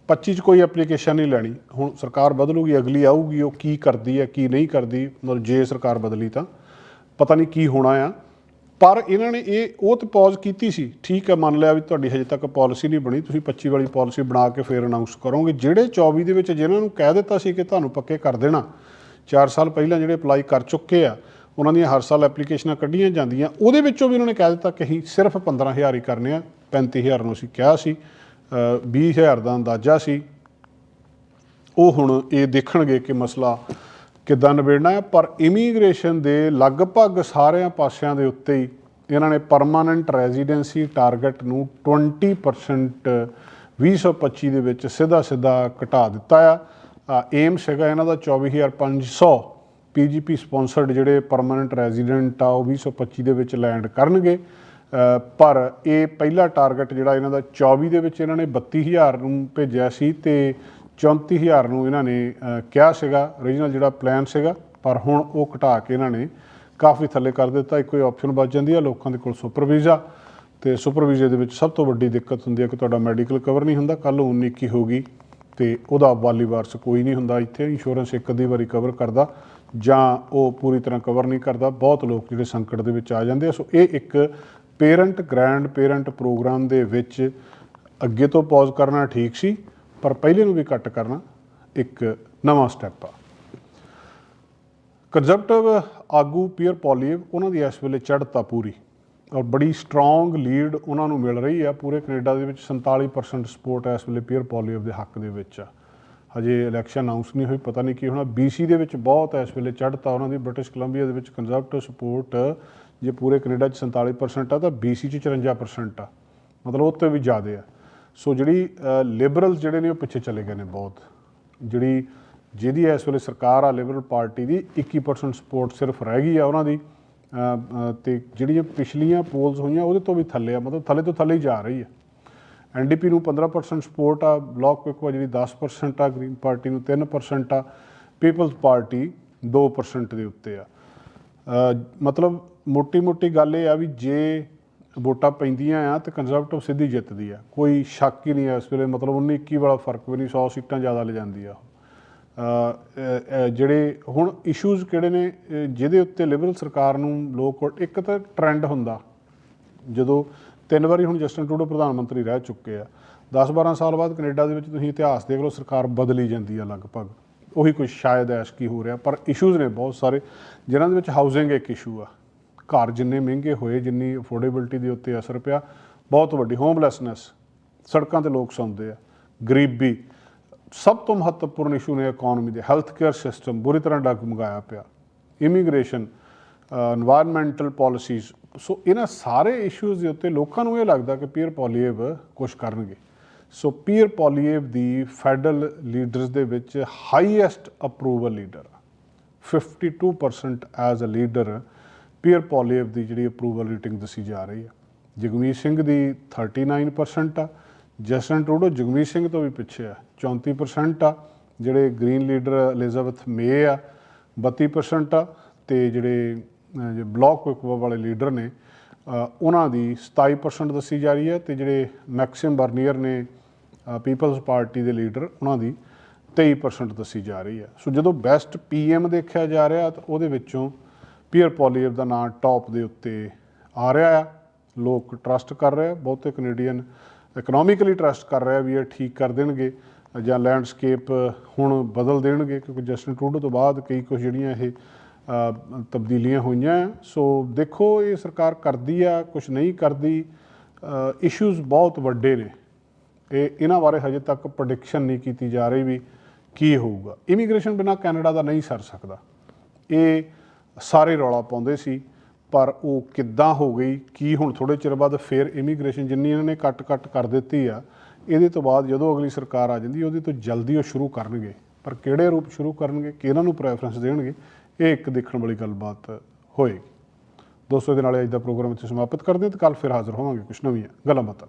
25 ਚ ਕੋਈ ਐਪਲੀਕੇਸ਼ਨ ਨਹੀਂ ਲੈਣੀ। ਹੁਣ ਸਰਕਾਰ ਬਦਲੂਗੀ, ਅਗਲੀ ਆਊਗੀ, ਉਹ ਕੀ ਕਰਦੀ ਹੈ, ਕੀ ਨਹੀਂ ਕਰਦੀ, ਮਤਲਬ ਜੇ ਸਰਕਾਰ ਬਦਲੀ ਤਾਂ। ਪਤਾ ਨਹੀਂ ਕੀ ਹੋਣਾ ਆ। ਪਰ ਇਹਨਾਂ ਨੇ ਇਹ ਉਹ ਤੇ ਪੌਜ਼ ਕੀਤੀ ਸੀ। ਠੀਕ ਹੈ ਮੰਨ ਲਿਆ ਵੀ ਤੁਹਾਡੀ ਹਜੇ ਤੱਕ ਪਾਲਿਸੀ ਨਹੀਂ ਬਣੀ ਤੁਸੀਂ 25 ਵਾਲੀ ਪਾਲਿਸੀ ਬਣਾ ਕੇ ਫੇਰ ਅਨਾਉਂਸ ਕਰੋਗੇ। ਜਿਹੜੇ 24 ਦੇ ਵਿੱਚ ਜਿਨ੍ਹਾਂ ਨੂੰ ਕਹਿ ਦਿੱਤਾ ਸੀ ਕਿ ਤੁਹਾਨੂੰ ਪੱਕੇ ਕਰ ਦੇਣਾ 4 ਸਾਲ ਪਹਿਲਾਂ ਜਿਹੜੇ ਅਪਲਾਈ ਕਰ ਚੁੱਕੇ ਆ ਉਹਨਾਂ ਦੀਆਂ ਹਰ ਸਾਲ ਐਪਲੀਕੇਸ਼ਨਾਂ ਕੱਢੀਆਂ ਜਾਂਦੀਆਂ ਉਹਦੇ ਵਿੱਚੋਂ ਵੀ ਉਹਨਾਂ ਨੇ ਕਹਿ ਦਿੱਤਾ ਕਿ ਅਸੀਂ ਸਿਰਫ 15000 ਹੀ ਕਰਨੇ ਆ 35000 ਨੂੰ ਅਸੀਂ ਕਿਹਾ ਸੀ ਅ, 20000 ਦਾ ਅੰਦਾਜ਼ਾ ਸੀ। ਉਹ ਹੁਣ ਇਹ ਦੇਖਣਗੇ ਕਿ ਮਸਲਾ ਕਿੱਦਾਂ ਨਿਬੇੜਨਾ ਹੈ? ਪਰ ਇਮੀਗ੍ਰੇਸ਼ਨ ਦੇ ਲਗਭਗ ਸਾਰਿਆਂ ਪਾਸਿਆਂ ਦੇ ਉੱਤੇ ਹੀ ਇਹਨਾਂ ਨੇ ਪਰਮਾਨੈਂਟ ਰੈਜ਼ੀਡੈਂਸੀ ਟਾਰਗੇਟ ਨੂੰ 20% 2025 ਦੇ ਵਿੱਚ ਸਿੱਧਾ ਸਿੱਧਾ ਘਟਾ ਦਿੱਤਾ ਆ। ਏਮ ਸੀਗਾ ਇਹਨਾਂ ਦਾ 24500 ਪੀਜੀਪੀ ਸਪਾਂਸਰਡ ਜਿਹੜੇ ਪਰਮਾਨੈਂਟ ਰੈਜ਼ੀਡੈਂਟ ਆ, ਉਹ 2025 ਦੇ ਵਿੱਚ ਲੈਂਡ ਕਰਨਗੇ। ਪਰ ਇਹ ਪਹਿਲਾ ਟਾਰਗੇਟ ਜਿਹੜਾ ਇਹਨਾਂ ਦਾ 24 ਦੇ ਵਿੱਚ ਇਹਨਾਂ ਨੇ 32000 ਨੂੰ ਭੇਜਿਆ ਸੀ ਤੇ 34000 ਨੂੰ ਇਹਨਾਂ ਨੇ ਕਿਹਾ ਸੀਗਾ ਰੀਜਨਲ ਜਿਹੜਾ ਪਲਾਨ ਸੀਗਾ, ਪਰ ਹੁਣ ਉਹ ਘਟਾ ਕੇ ਇਹਨਾਂ ਨੇ ਕਾਫੀ ਥੱਲੇ ਕਰ ਦਿੱਤਾ। ਇੱਕੋ ਹੀ ਆਪਸ਼ਨ ਬਚ ਜਾਂਦੀ ਹੈ ਲੋਕਾਂ ਦੇ ਕੋਲ ਸੁਪਰ ਵੀਜ਼ਾ ਤੇ ਸੁਪਰ ਵੀਜ਼ੇ ਦੇ ਵਿੱਚ ਸਭ ਤੋਂ ਵੱਡੀ ਦਿੱਕਤ ਹੁੰਦੀ ਹੈ ਕਿ ਤੁਹਾਡਾ ਮੈਡੀਕਲ ਕਵਰ ਨਹੀਂ ਹੁੰਦਾ ਕੱਲ ਨੂੰ 19 ਹੋ ਗਈ, ਤੇ ਉਹਦਾ ਵਾਲੀ ਵਾਰਸ ਕੋਈ ਨਹੀਂ ਹੁੰਦਾ। ਇੱਥੇ ਇੰਸ਼ੋਰੈਂਸ ਇੱਕ ਅੱਧੀ ਵਾਰੀ ਕਵਰ ਕਰਦਾ, ਜਾਂ ਉਹ ਪੂਰੀ ਤਰ੍ਹਾਂ ਕਵਰ ਨਹੀਂ ਕਰਦਾ। ਬਹੁਤ ਲੋਕ ਜਿਹੜੇ ਸੰਕਟ ਦੇ ਵਿੱਚ ਆ ਜਾਂਦੇ ਆ। ਸੋ ਇਹ ਇੱਕ ਪੇਰੈਂਟ ਗ੍ਰੈਂਡ ਪੇਰੈਂਟ ਪ੍ਰੋਗਰਾਮ ਦੇ ਵਿੱਚ ਅੱਗੇ ਤੋਂ ਪੌਜ਼ ਕਰਨਾ ਠੀਕ ਸੀ। ਪਰ ਪਹਿਲੇ ਨੂੰ ਵੀ ਘੱਟ ਕਰਨਾ ਇੱਕ ਨਵਾਂ ਸਟੈਪ ਆ। ਕੰਜ਼ਰਵੇਟਿਵ ਆਗੂ ਪੀਅਰ ਪੋਲੀਵ ਉਹਨਾਂ ਦੀ ਇਸ ਵੇਲੇ ਚੜ੍ਹਤਾ ਪੂਰੀ। ਔਰ ਬੜੀ ਸਟਰੋਂਗ ਲੀਡ ਉਹਨਾਂ ਨੂੰ ਮਿਲ ਰਹੀ ਆ ਪੂਰੇ ਕੈਨੇਡਾ ਦੇ ਵਿੱਚ। 47% ਸਪੋਰਟ ਇਸ ਵੇਲੇ ਪੀਅਰ ਪੋਲੀਵ ਦੇ ਹੱਕ ਦੇ ਵਿੱਚ ਆ। ਹਜੇ ਇਲੈਕਸ਼ਨ ਅਨਾਉਂਸ ਨਹੀਂ ਹੋਈ, ਪਤਾ ਨਹੀਂ ਕੀ ਹੋਣਾ। BC ਦੇ ਵਿੱਚ ਬਹੁਤ ਇਸ ਵੇਲੇ ਚੜ੍ਹਤਾ ਉਹਨਾਂ ਦੀ। ਬ੍ਰਿਟਿਸ਼ ਕੋਲੰਬੀਆ ਦੇ ਵਿੱਚ ਕੰਜ਼ਰਵੇਟਿਵ ਸਪੋਰਟ ਜੇ ਪੂਰੇ ਕੈਨੇਡਾ 'ਚ 47% ਆ ਤਾਂ BC 'ਚ 54% ਆ। ਮਤਲਬ ਉਹ ਤੋਂ ਵੀ ਜ਼ਿਆਦਾ ਆ। ਸੋ ਜਿਹੜੀ ਲਿਬਰਲ ਜਿਹੜੇ ਨੇ ਉਹ ਪਿੱਛੇ ਚਲੇ ਗਏ ਨੇ ਬਹੁਤ। ਜਿਹੜੀ ਜਿਹਦੀ ਇਸ ਵੇਲੇ ਸਰਕਾਰ ਆ ਲਿਬਰਲ ਪਾਰਟੀ ਦੀ 21% ਸਪੋਰਟ ਸਿਰਫ ਰਹਿ ਗਈ ਆ ਉਹਨਾਂ ਦੀ। ਅ, ਤੇ ਜਿਹੜੀਆਂ ਪਿਛਲੀਆਂ ਪੋਲਸ ਹੋਈਆਂ ਉਹਦੇ ਤੋਂ ਵੀ ਥੱਲੇ ਆ ਮਤਲਬ ਥੱਲੇ ਤੋਂ ਥੱਲੇ ਹੀ ਜਾ ਰਹੀ ਆ। ਐਨਡੀਪੀ ਨੂੰ 15% ਸਪੋਰਟ ਆ ਬਲਾਕ ਕੁਇਕਵਾ ਜਿਹੜੀ 10% ਆ ਗ੍ਰੀਨ ਪਾਰਟੀ ਨੂੰ 3% ਆ ਪੀਪਲਜ਼ ਪਾਰਟੀ 2% ਦੇ ਉੱਤੇ ਆ। ਮਤਲਬ ਮੋਟੀ-ਮੋਟੀ ਗੱਲ ਇਹ ਆ ਵੀ ਜੇ ਵੋਟਾਂ ਪੈਂਦੀਆਂ ਆ ਤੇ ਕੰਜ਼ਰਵੇਟਿਵ ਸਿੱਧੀ ਜਿੱਤਦੀ ਆ। ਕੋਈ ਸ਼ੱਕ ਹੀ ਨਹੀਂ ਆ ਇਸ ਵੇਲੇ, ਮਤਲਬ 19 21 ਵਾਲਾ ਫ਼ਰਕ ਵੀ ਨਹੀਂ 100 ਸੀਟਾਂ ਜ਼ਿਆਦਾ ਲੈ ਜਾਂਦੀ ਆ ਉਹ। ਜਿਹੜੇ ਹੁਣ ਇਸ਼ੂਜ਼ ਕਿਹੜੇ ਨੇ ਜਿਹਦੇ ਉੱਤੇ ਲਿਬਰਲ ਸਰਕਾਰ ਨੂੰ ਲੋਕ ਇੱਕ ਤਾਂ ਟ੍ਰੈਂਡ ਹੁੰਦਾ। ਜਦੋਂ ਤਿੰਨ ਵਾਰੀ ਹੁਣ ਜਸਟਨ ਟਰੂਡੋ ਪ੍ਰਧਾਨ ਮੰਤਰੀ ਰਹਿ ਚੁੱਕੇ ਆ 10-12 ਸਾਲ ਬਾਅਦ ਕੈਨੇਡਾ ਦੇ ਵਿੱਚ ਤੁਸੀਂ ਇਤਿਹਾਸ ਦੇਖ ਲਓ, ਸਰਕਾਰ ਬਦਲੀ ਜਾਂਦੀ ਆ ਲਗਭਗ। ਉਹੀ ਕੁਝ ਸ਼ਾਇਦ ਐਸ਼ ਕੀ ਹੋ ਰਿਹਾ, ਪਰ ਇਸ਼ੂਜ਼ ਨੇ ਬਹੁਤ ਸਾਰੇ, ਜਿਨ੍ਹਾਂ ਦੇ ਵਿੱਚ ਹਾਊਸਿੰਗ ਇੱਕ ਇਸ਼ੂ ਆ। ਘਰ ਜਿੰਨੇ ਮਹਿੰਗੇ ਹੋਏ, ਜਿੰਨੀ ਅਫੋਰਡੇਬਿਲਟੀ ਦੇ ਉੱਤੇ ਅਸਰ ਪਿਆ, ਬਹੁਤ ਵੱਡੀ ਹੋਮਲੈਸਨੈਸ ਸੜਕਾਂ ਤੇ ਲੋਕ ਸੌਂਦੇ ਆ, ਗਰੀਬੀ, ਸਭ ਤੋਂ ਮਹੱਤਵਪੂਰਨ ਇਸ਼ੂ ਨੇ ਇਕਨੋਮੀ ਦੇ ਹੈਲਥ ਕੇਅਰ ਸਿਸਟਮ ਬੁਰੀ ਤਰ੍ਹਾਂ ਡਗਮਗਾਇਆ ਪਿਆ ਇਮੀਗ੍ਰੇਸ਼ਨ এনवायरमेंटਲ ਪਾਲਿਸੀਜ਼ ਸੋ ਇਹਨਾਂ ਸਾਰੇ ਇਸ਼ੂਜ਼ ਦੇ ਉੱਤੇ ਲੋਕਾਂ ਨੂੰ ਇਹ ਲੱਗਦਾ ਕਿ ਪੀਅਰ ਪੋਲੀਏਵ ਕੁਝ ਕਰਨਗੇ। ਸੋ ਪੀਅਰ ਪੋਲੀਏਵ ਦੀ ਫੈਡਰਲ ਲੀਡਰਸ ਦੇ ਵਿੱਚ highest approval leader 52% as uh leader Pierre Poilievre ਦੀ ਜਿਹੜੀ ਅਪਰੂਵਲ ਰੇਟਿੰਗ ਦੱਸੀ ਜਾ ਰਹੀ ਹੈ। ਜਗਮੀਤ ਸਿੰਘ ਦੀ 39% ਆ ਜਸਟਨ ਟਰੂਡੋ ਜਗਮੀਤ ਸਿੰਘ ਤੋਂ ਵੀ ਪਿੱਛੇ ਆ 34% ਆ ਜਿਹੜੇ ਗ੍ਰੀਨ ਲੀਡਰ ਐਲਿਜ਼ਾਬeth ਮੇ ਆ 32% ਆ ਤੇ ਜਿਹੜੇ ਅਹ, ਜੇ ਬਲਾਕ ਕੁਇਕਵਾ ਵਾਲੇ ਲੀਡਰ ਨੇ ਉਹਨਾਂ ਦੀ 27% ਦੱਸੀ ਜਾ ਰਹੀ ਹੈ ਤੇ ਜਿਹੜੇ ਮੈਕਸਿਮ ਬਰਨੀਅਰ ਨੇ ਪੀਪਲਸ ਪਾਰਟੀ ਦੇ ਲੀਡਰ ਉਹਨਾਂ ਦੀ 23% ਦੱਸੀ ਜਾ ਰਹੀ ਹੈ। ਸੋ ਜਦੋਂ ਬੈਸਟ ਪੀਐਮ ਦੇਖਿਆ ਜਾ ਰਿਹਾ ਤਾਂ ਉਹਦੇ ਵਿੱਚੋਂ ਪੀਅਰ ਪੋਲੀਅਰ ਦਾ ਨਾਮ ਟੌਪ ਦੇ ਉੱਤੇ ਆ ਰਿਹਾ ਆ। ਲੋਕ ਟਰਸਟ ਕਰ ਰਹੇ ਆ, ਬਹੁਤੇ ਕੈਨੇਡੀਅਨ ਇਕਨੋਮਿਕਲੀ ਟਰਸਟ ਕਰ ਰਿਹਾ ਵੀ ਇਹ ਠੀਕ ਕਰ ਦੇਣਗੇ ਜਾਂ ਲੈਂਡਸਕੇਪ ਹੁਣ ਬਦਲ ਦੇਣਗੇ ਕਿਉਂਕਿ ਜਸਟਨ ਟਰੂਡੋ ਤੋਂ ਬਾਅਦ ਕਈ ਕੁਝ ਜਿਹੜੀਆਂ ਇਹ ਤਬਦੀਲੀਆਂ ਹੋਈਆਂ ਆ। ਸੋ ਦੇਖੋ ਇਹ ਸਰਕਾਰ ਕਰਦੀ ਆ ਕੁਝ ਨਹੀਂ ਕਰਦੀ ਇਸ਼ੂਜ਼ ਬਹੁਤ ਵੱਡੇ ਨੇ। ਇਹ ਇਹਨਾਂ ਬਾਰੇ ਹਜੇ ਤੱਕ ਪ੍ਰੈਡਿਕਸ਼ਨ ਨਹੀਂ ਕੀਤੀ ਜਾ ਰਹੀ ਵੀ ਕੀ ਹੋਊਗਾ। ਇਮੀਗ੍ਰੇਸ਼ਨ ਬਿਨਾ ਕੈਨੇਡਾ ਦਾ ਨਹੀਂ ਸਰ ਸਕਦਾ। ਇਹ ਸਾਰੇ ਰੌਲਾ ਪਾਉਂਦੇ ਸੀ, ਪਰ ਉਹ ਕਿੱਦਾਂ ਹੋ ਗਈ, ਕੀ ਹੁਣ ਥੋੜੇ ਚਿਰ ਬਾਅਦ ਫਿਰ ਇਮੀਗ੍ਰੇਸ਼ਨ ਜਿੰਨੀ ਇਹਨਾਂ ਨੇ ਕੱਟ ਕੱਟ ਕਰ ਦਿੱਤੀ ਆ, ਇਹਦੇ ਤੋਂ ਬਾਅਦ ਜਦੋਂ ਅਗਲੀ ਸਰਕਾਰ ਆ ਜਾਂਦੀ, ਉਹਦੇ ਤੋਂ ਜਲਦੀ ਉਹ ਸ਼ੁਰੂ ਕਰਨਗੇ। ਪਰ ਕਿਹੜੇ ਰੂਪ ਸ਼ੁਰੂ ਕਰਨਗੇ ਕਿਹਨਾਂ ਨੂੰ ਪ੍ਰੈਫਰੈਂਸ ਦੇਣਗੇ, ਇਹ ਇੱਕ ਦੇਖਣ ਵਾਲੀ ਗੱਲਬਾਤ ਹੋਏਗੀ। ਦੋਸਤੋ ਦੇ ਨਾਲ ਅੱਜ ਦਾ ਪ੍ਰੋਗਰਾਮ ਇੱਥੇ ਸਮਾਪਤ ਕਰਦੇ ਹਾਂ ਤੇ ਕੱਲ ਫਿਰ ਹਾਜ਼ਰ ਹੋਵਾਂਗੇ ਕੁਝ ਨਵੀਆਂ ਗੱਲਾਂ ਬਾਤਾਂ